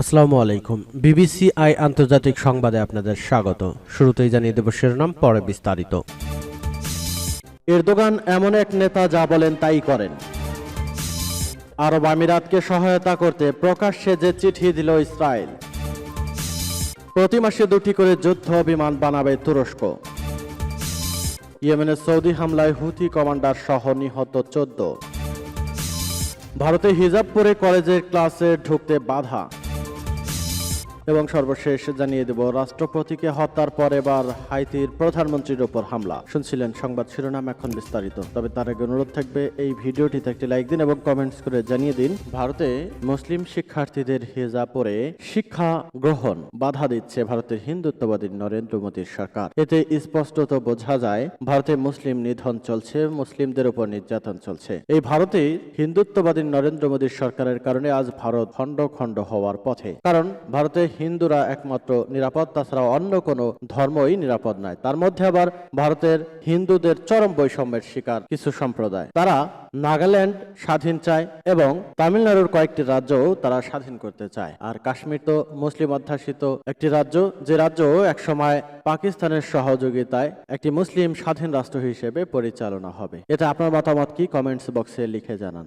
আসসালামু আলাইকুম। BBC I আন্তর্জাতিক সংবাদে আপনাদের স্বাগত। শুরুতেই জানিয়ে দেব শিরোনাম, পরে বিস্তারিত। এরদোগান এমন এক নেতা যা বলেন তাই করেন। আরব আমিরাতকে সহায়তা করতে প্রকাশ্যে যে চিঠি দিল ইসরায়েল। প্রতি মাসে দুটি করে যুদ্ধ বিমান বানাবে তুরস্ক। ইয়েমেনের সৌদি হামলায় হুথি কমান্ডার সহ নিহত চোদ্দ। ভারতে হিজাব পরে কলেজের ক্লাসে ঢুকতে বাধা। এবং সর্বশেষ জানিয়ে দেব, রাষ্ট্রপতিকে হত্যার পর এবার হাইতির প্রধানমন্ত্রীর ওপর হামলা। শুনছিলেন সংবাদ শিরোনাম এখন বিস্তারিত। তবে তার আগে অনুরোধ থাকবে, এই ভিডিওটিতে একটি লাইক দিন এবং কমেন্টস করে জানিয়ে দিন, ভারতে মুসলিম শিক্ষার্থীদের হিজাব পরে শিক্ষা গ্রহণ বাধা দিচ্ছে ভারতের হিন্দুত্ববাদী নরেন্দ্র মোদীর সরকার। এতে স্পষ্টত বোঝা যায়, ভারতে মুসলিম নিধন চলছে, মুসলিমদের উপর নির্যাতন চলছে। এই ভারতে হিন্দুত্ববাদী নরেন্দ্র মোদীর সরকারের কারণে আজ ভারত খণ্ড খণ্ড হওয়ার পথে। কারণ ভারতে হিন্দুরা একমাত্র নিরাপদ তাছাড়া অন্য কোনো ধর্মই নিরাপদ নয় তার মধ্যে আবার ভারতের হিন্দুদের চরম বৈষম্যের শিকার কিছু সম্প্রদায়। তারা নাগাল্যান্ড স্বাধীন চায় এবং তামিলনাড়ুর কয়েকটি রাজ্যও তারা স্বাধীন করতে চায়। আর কাশ্মীর তো মুসলিম অধ্যাসিত একটি রাজ্য, যে রাজ্য একসময় পাকিস্তানের সহযোগিতায় একটি মুসলিম স্বাধীন রাষ্ট্র হিসেবে পরিচালনা হবে। এটা আপনার মতামত কি? কমেন্টস বক্সে লিখে জানান।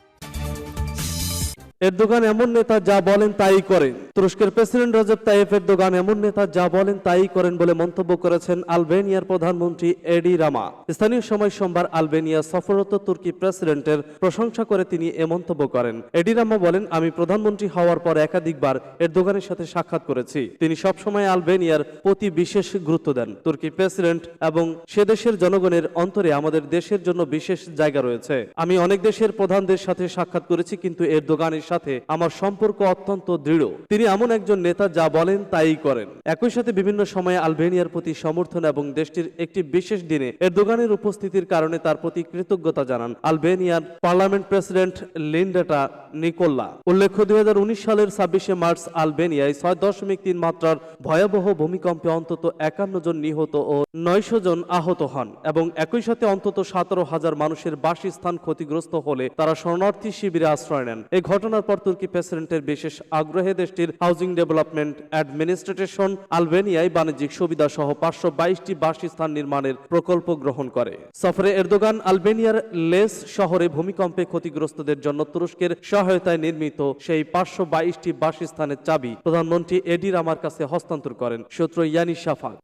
এরদোগান এমন নেতা যা বলেন তাই করেন। তুরস্কের প্রেসিডেন্ট রজব তাইয়েফ এরদোগান এমন নেতা যা বলেন তাই করেন বলে মন্তব্য করেছেন আলবেনিয়ার প্রধানমন্ত্রী এডি রামা। স্থানীয় সময় সোমবার আলবেনিয়া সফররত তুর্কি প্রেসিডেন্টের প্রশংসা করে তিনি এ মন্তব্য করেন। এডি রামা বলেন, আমি প্রধানমন্ত্রী হওয়ার পর একাধিকবার এরদোগানের সাথে সাক্ষাৎ করেছি। তিনি সবসময় আলবেনিয়ার প্রতি বিশেষ গুরুত্ব দেন। তুর্কি প্রেসিডেন্ট এবং সে দেশের জনগণের অন্তরে আমাদের দেশের জন্য বিশেষ জায়গা রয়েছে। আমি অনেক দেশের প্রধানদের সাথে সাক্ষাৎ করেছি, কিন্তু এরদোগানের সাথে আমার সম্পর্ক অত্যন্ত দৃঢ়। তিনি এমন একজন নেতা যা বলেন তাই করেন। একই সাথে বিভিন্ন সময়ে আলবেনিয়ার প্রতি সমর্থন এবং দেশটির একটি বিশেষ দিনে এরদোগানের উপস্থিতির কারণে তার প্রতি কৃতজ্ঞতা জানান আলবেনিয়ার পার্লামেন্ট প্রেসিডেন্ট লিন্ডেটা নিকোল্লা। উল্লেখ্য, দুই সালের ছাব্বিশে মার্চ আলবেনিয়ায় ছয় দশমিক তিন মাত্রার ভয়াবহ ভূমিকম্পে অন্তত একান্ন জন নিহত ও নয়শো জন আহত হন এবং একই সাথে অন্তত সতেরো হাজার মানুষের বাসস্থান ক্ষতিগ্রস্ত হলে তারা শরণার্থী শিবিরে আশ্রয় নেন। এই ঘটনার পর তুর্কি প্রেসিডেন্টের বিশেষ আগ্রহে দেশটির হাউজিং ডেভেলপমেন্ট অ্যাডমিনিস্ট্রেশন আলবেনিয়ায় বাণিজ্যিক সুবিধা সহ পাঁচশো বাইশটি বাসস্থান নির্মাণের প্রকল্প গ্রহণ করে। সফরে এরদোগান আলবেনিয়ার লেস শহরে ভূমিকম্পে ক্ষতিগ্রস্তদের জন্য তুরস্কের সহায়তায় নির্মিত সেই পাঁচশো বাইশটি বাসস্থানের চাবি প্রধানমন্ত্রী এডি রামার কাছে হস্তান্তর করেন। সূত্র ইয়ানি শাফাক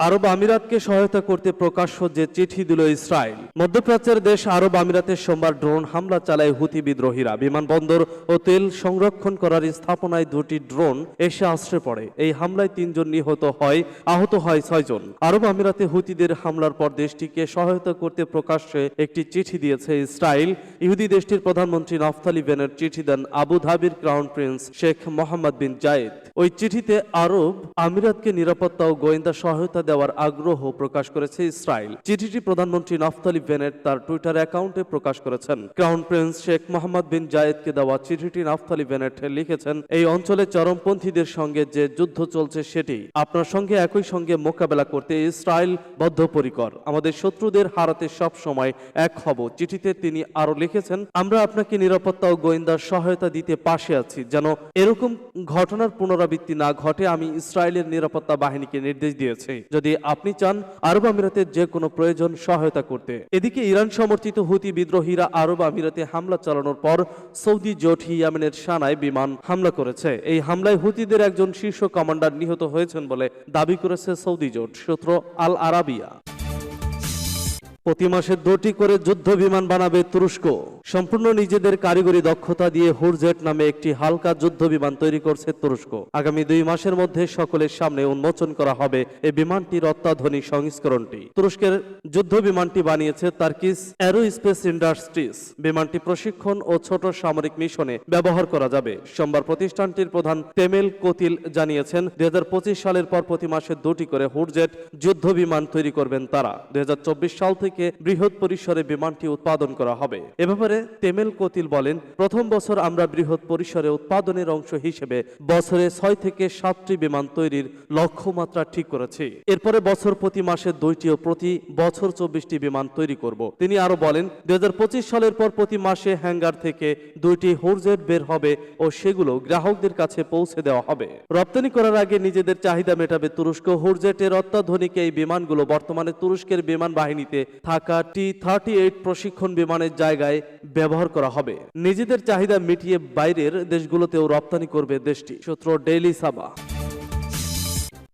আরব আমিরাতকে সহায়তা করতে প্রকাশ্য যে চিঠি দিল ইসরায়েল। মধ্যপ্রাচ্যের দেশ আরব আমিরাতে সোমবার ড্রোন হামলা চালায় হুতি বিদ্রোহীরা। বিমানবন্দর ও তেল সংরক্ষণ করার স্থাপনায় দুটি ড্রোন এসে আশ্রয় পড়ে। এই হামলায় তিনজন নিহত হয়, আহত হয় ছয়জন। আরব আমিরাতে হুতিদের হামলার পর দেশটিকে সহায়তা করতে প্রকাশ্যে একটি চিঠি দিয়েছে ইসরায়েল। ইহুদি দেশটির প্রধানমন্ত্রী নফতালি বেনের চিঠি দেন আবু ধাবির crown prince Sheikh Mohammed bin Zayed. ওই চিঠিতে আরব আমিরাতকে নিরাপত্তা ও গোয়েন্দা সহায়তা দেওয়ার আগ্রহ প্রকাশ করেছে ইসরায়েল। চিঠিটি প্রধানমন্ত্রী নফতালি বেনেট তার টুইটার অ্যাকাউন্টে প্রকাশ করেছেন। Crown prince Sheikh Mohammed bin জায়েদকে দেওয়া চিঠিটি নফতালি বেনেট লিখেছেন, এই অঞ্চলে চরমপন্থীদের সঙ্গে যে যুদ্ধ চলছে সেটি আপনার সঙ্গে একই সঙ্গে মোকাবেলা করতে ইসরায়েল বদ্ধপরিকর। আমাদের শত্রুদের হারাতে সব সময় এক হব। চিঠিতে তিনি আরও লিখেছেন, আমরা আপনাকে নিরাপত্তা ও গোয়েন্দার সহায়তা দিতে পাশে আছি। যেন এরকম ঘটনার পুনরাবৃত্তি না ঘটে, আমি ইসরায়েলের নিরাপত্তা বাহিনীকে নির্দেশ দিয়েছি। যদি আপনি চান, আরব আমিরাতের যে কোনো প্রয়োজন সহায়তা করতে। এদিকে ইরান সমর্থিত হুতি বিদ্রোহীরা আরব আমিরাতে হামলা চালানোর পর সৌদি জোট ইয়ামেনের সানায় বিমান হামলা করেছে। এই হামলায় হুতিদের একজন শীর্ষ কমান্ডার নিহত হয়েছেন বলে দাবি করেছে সৌদি জোট সূত্র আল আরাবিয়া। প্রতি মাসে দুটি করে যুদ্ধ বিমান বানাবে তুরস্ক। সম্পূর্ণ নিজেদের কারিগরি দক্ষতা দিয়ে হুরজেট নামে একটি হালকা যুদ্ধ বিমান তৈরি করছে তুরস্ক। আগামী দুই মাসের মধ্যে সকলের সামনে উন্মোচন করা হবে এই বিমানটির অত্যাধুনিক সংস্করণটি। তুরস্কের যুদ্ধ বিমানটি বানিয়েছে তার্কিস অ্যারোস্পেস ইন্ডাস্ট্রিজ। বিমানটি প্রশিক্ষণ ও ছোট সামরিক মিশনে ব্যবহার করা যাবে। সোমবার প্রতিষ্ঠানটির প্রধান তেমেল কোতিল জানিয়েছেন, দুই হাজার পঁচিশ সালের পর প্রতি মাসে দুটি করে হুরজেট যুদ্ধ বিমান তৈরি করবেন তারা। দুই হাজার চব্বিশ সাল থেকে বৃহৎ পরিসরে বিমানটি উৎপাদন করা হবে। এ ব্যাপারে জেনারে তেমেল কতিল বলেন, প্রথম বছর আমরা বৃহৎ পরিসরে উৎপাদনের অংশ হিসেবে বছরে ছয় থেকে সাতটি বিমান তৈরির লক্ষ্যমাত্রা ঠিক করেছি। এরপরে বছর প্রতি মাসে দুইটি ও প্রতি বছর চব্বিশটি বিমান তৈরি করব। তিনি আরও বলেন, দুই সালের পর প্রতি মাসে হ্যাঙ্গার থেকে দুইটি হোরজেট বের হবে ও সেগুলো গ্রাহকদের কাছে পৌঁছে দেওয়া হবে। রপ্তানি করার আগে নিজেদের চাহিদা মেটাবে তুরস্ক। হোরজেটের অত্যাধুনিক এই বিমানগুলো বর্তমানে তুরস্কের বিমান বাহিনীতে থাকা টি থার্টি এইট প্রশিক্ষণ বিমানের জায়গায় ব্যবহার করা হবে। নিজেদের চাহিদা মিটিয়ে বাইরের দেশগুলোতেও রপ্তানি করবে দেশটি। সূত্র ডেইলি সাবা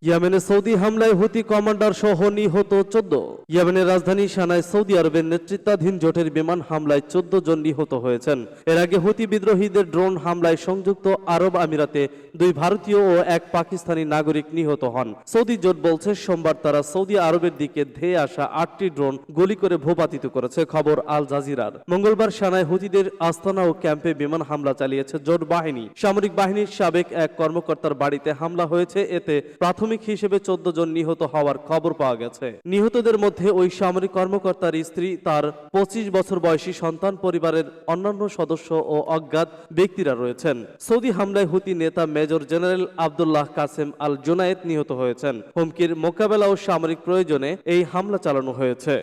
ইয়েমেনে সৌদি হামলায় হুতি কমান্ডার সহ নিহত চোদ্দ। ইয়েমেনের রাজধানী সানায় সৌদি আরবের নেতৃত্বাধীন জোটের বিমান হামলায় চোদ্দ জন নিহত হয়েছেন। এর আগে হুতি বিদ্রোহীদের ড্রোন হামলায় সংযুক্ত আরব আমিরাতে দুই ভারতীয় ও এক পাকিস্তানি নাগরিক নিহত হন। সৌদি জোট বলছে, সোমবার তারা সৌদি আরবের দিকে ধেয়ে আসা আটটি ড্রোন গুলি করে ভূপাতিত করেছে, খবর আল জাজিরার। মঙ্গলবার সানায় হুতিদের আস্তানা ও ক্যাম্পে বিমান হামলা চালিয়েছে জোট বাহিনী। সামরিক বাহিনীর সাবেক এক কর্মকর্তার বাড়িতে হামলা হয়েছে, এতে প্রাথমিক হিসেবে চোদ্দ জন নিহত হওয়ার খবর পাওয়া গেছে। নিহতদের মধ্যে ওই সামরিক কর্মকর্তার স্ত্রী, তার পঁচিশ বছর বয়সী সন্তান পরিবারের অন্যান্য সদস্য ও অজ্ঞাত ব্যক্তিরা রয়েছেন। সৌদি হামলায় হুতি নেতা major general Abdullah Qasem al Junaid নিহত হয়েছেন। হুমকির মোকাবেলা ও সামরিক প্রয়োজনে এই হামলা চালানো হয়েছে।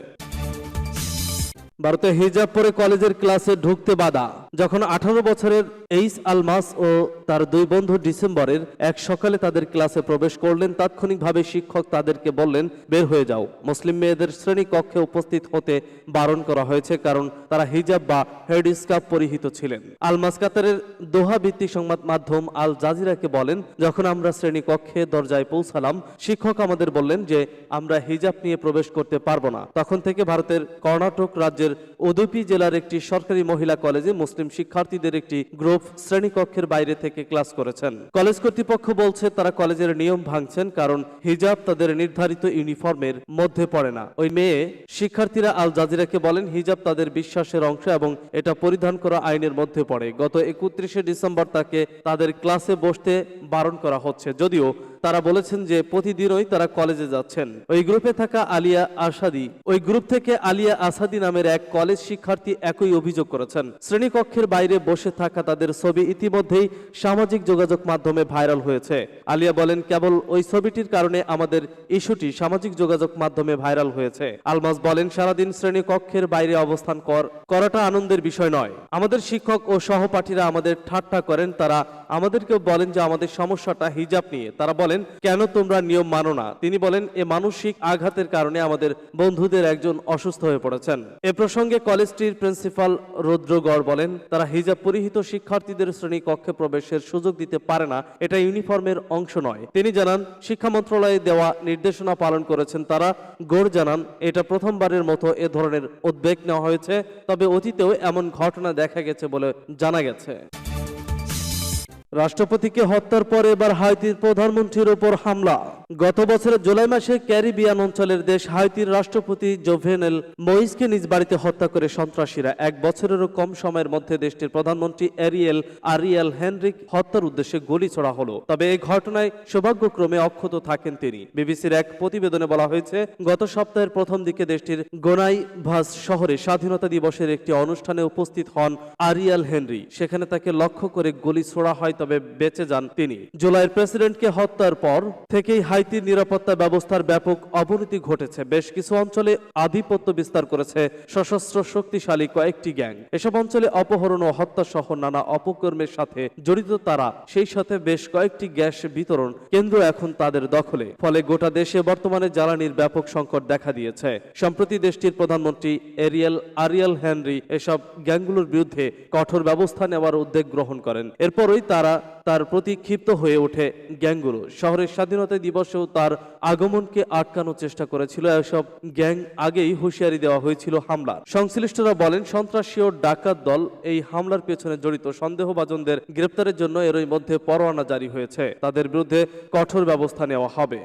ভারতে হিজাব পরে কলেজের ক্লাসে ঢুকতে বাধা। যখন আঠারো বছরের এইস আলমাস ও তার দুই বন্ধু ডিসেম্বরের এক সকালে তাদের ক্লাসে প্রবেশ করলেন, তাৎক্ষণিকভাবে শিক্ষক তাদেরকে বললেন, বের হয়ে যাও। মুসলিম মেয়েদের শ্রেণি কক্ষে উপস্থিত হতে বারণ করা হয়েছে, কারণ তারা হিজাব বা হেড স্কার্ফ পরিহিত ছিলেন। আলমাস কাতারের দোহা ভিত্তিক সংবাদ মাধ্যম আল জাজিরাকে বলেন, যখন আমরা শ্রেণি কক্ষে দরজায় পৌঁছালাম, শিক্ষক আমাদের বললেন যে, আমরা হিজাব নিয়ে প্রবেশ করতে পারব না। তখন থেকে ভারতের কর্ণাটক রাজ্যের উদুপি জেলার একটি সরকারি মহিলা কলেজে মুসলিম শিক্ষার্থীদের একটি গ্রুপ শ্রেণীকক্ষের বাইরে থেকে ক্লাস করেছেন। কলেজ কর্তৃপক্ষ বলছে, তারা কলেজের নিয়ম ভাঙছেন কারণ হিজাব তাদের নির্ধারিত ইউনিফর্মের মধ্যে পড়ে না। ওই মেয়ে, শিক্ষার্থীরা আল জাজিরাকে বলেন, হিজাব তাদের বিশ্বাসের অংশ এবং এটা পরিধান করা আইনের মধ্যে পড়ে। গত একত্রিশে ডিসেম্বর তাকে তাদের ক্লাসে বসতে বারণ করা হচ্ছে। যদিও তারা বলেছেন যে প্রতিদিনই তারা কলেজে যাচ্ছেন। ওই গ্রুপে থাকা আলিয়া আসাদি ওই গ্রুপ থেকে আলিয়া আসাদি নামের এক কলেজ শিক্ষার্থী একই অভিযোগ করেছেন। শ্রেণীকক্ষের বাইরে বসে থাকা তাদের ছবি ইতিমধ্যেই সামাজিক যোগাযোগ মাধ্যমে ভাইরাল হয়েছে। আলিয়া বলেন, কেবল ওই ছবিটির কারণে আমাদের ইস্যুটি সামাজিক যোগাযোগ মাধ্যমে ভাইরাল হয়েছে। আলমাস বলেন, সারাদিন শ্রেণীকক্ষের বাইরে অবস্থান কর, করাটা আনন্দের বিষয় নয়। আমাদের শিক্ষক ও সহপাঠীরা আমাদের ঠাট্টা করেন, তারা আমাদেরকে বলেন যে আমাদের সমস্যাটা হিজাব নিয়ে। তারা বলেন কেন তোমরা নিয়ম মানো না? তিনি বলেন, এ মানসিক আঘাতের কারণে আমাদের বন্ধুদের একজন অসুস্থ হয়ে পড়েছেন। এ প্রসঙ্গে কলেজটির প্রিন্সিপাল রুদ্রগড় বলেন, তারা হিজাব পরিহিত শিক্ষার্থীদের শ্রেণি কক্ষে প্রবেশের সুযোগ দিতে পারে না, এটা ইউনিফর্মের অংশ নয়। তিনি জানান, শিক্ষা মন্ত্রণালয়ে দেওয়া নির্দেশনা পালন করেছেন তারা। গড় জানান, এটা প্রথমবারের মতো এ ধরনের উদ্বেগ নেওয়া হয়েছে, তবে অতীতেও এমন ঘটনা দেখা গেছে বলে জানা গেছে। রাষ্ট্রপতিকে হত্যার পর এবার হাইতির প্রধানমন্ত্রীর ওপর হামলা। গত বছরের জুলাই মাসে ক্যারিবিয়ান অঞ্চলের দেশ হাইতির রাষ্ট্রপতি জোভেনেল মইসকে নিজ বাড়িতে হত্যা করে সন্ত্রাসীরা। এক বছরেরও কম সময়ের মধ্যে দেশটির প্রধানমন্ত্রী এরিয়েল আরিয়েল হেনরিক হত্যার উদ্দেশ্যে গুলি ছোড়া হলো। তবে এই ঘটনায় সৌভাগ্যক্রমে অক্ষত থাকেন তিনি। বিবিসির এক প্রতিবেদনে বলা হয়েছে, গত সপ্তাহের প্রথম দিকে দেশটির গোনাই ভাস শহরে স্বাধীনতা দিবসের একটি অনুষ্ঠানে উপস্থিত হন আরিয়াল হেনরি। সেখানে তাকে লক্ষ্য করে গুলি ছোড়া হয় তবে বেঁচে যান তিনি। জুলাইয়ের প্রেসিডেন্টকে হত্যার পর থেকেই হাইতির নিরাপত্তা ব্যবস্থার ব্যাপক অবনতি ঘটেছে। বেশ কিছু অঞ্চলে আধিপত্য বিস্তার করেছে সশস্ত্র শক্তিশালী কয়েকটি গ্যাং। এসব অঞ্চলে অপহরণ ও হত্যা সহ নানা অপকর্মের সাথে জড়িত তারা, সেই সাথে বেশ কয়েকটি গ্যাস বিতরণ কেন্দ্র এখন তাদের দখলে। ফলে গোটা দেশে বর্তমানে জ্বালানির ব্যাপক সংকট দেখা দিয়েছে। সম্প্রতি দেশটির প্রধানমন্ত্রী এরিয়েল আরিয়েল হেনরি এসব গ্যাংগুলোর বিরুদ্ধে কঠোর ব্যবস্থা নেওয়ার উদ্যোগ গ্রহণ করেন। এরপরই তারা তার প্রতি ক্ষিপ্ত হয়ে ওঠে। গ্যাংগুলো শহরের স্বাধীনতা দিবসেও তার আগমনকে আটকানোর চেষ্টা করেছিল। এসব গ্যাং আগেই হুঁশিয়ারি দেওয়া হয়েছিল হামলা সংশ্লিষ্টরা বলেন, সন্ত্রাসী ও ডাকাত দল এই হামলার পেছনে জড়িত সন্দেহভাজনদের গ্রেপ্তারের জন্য এরই মধ্যে পরোয়ানা জারি হয়েছে। তাদের বিরুদ্ধে কঠোর ব্যবস্থা নেওয়া হবে।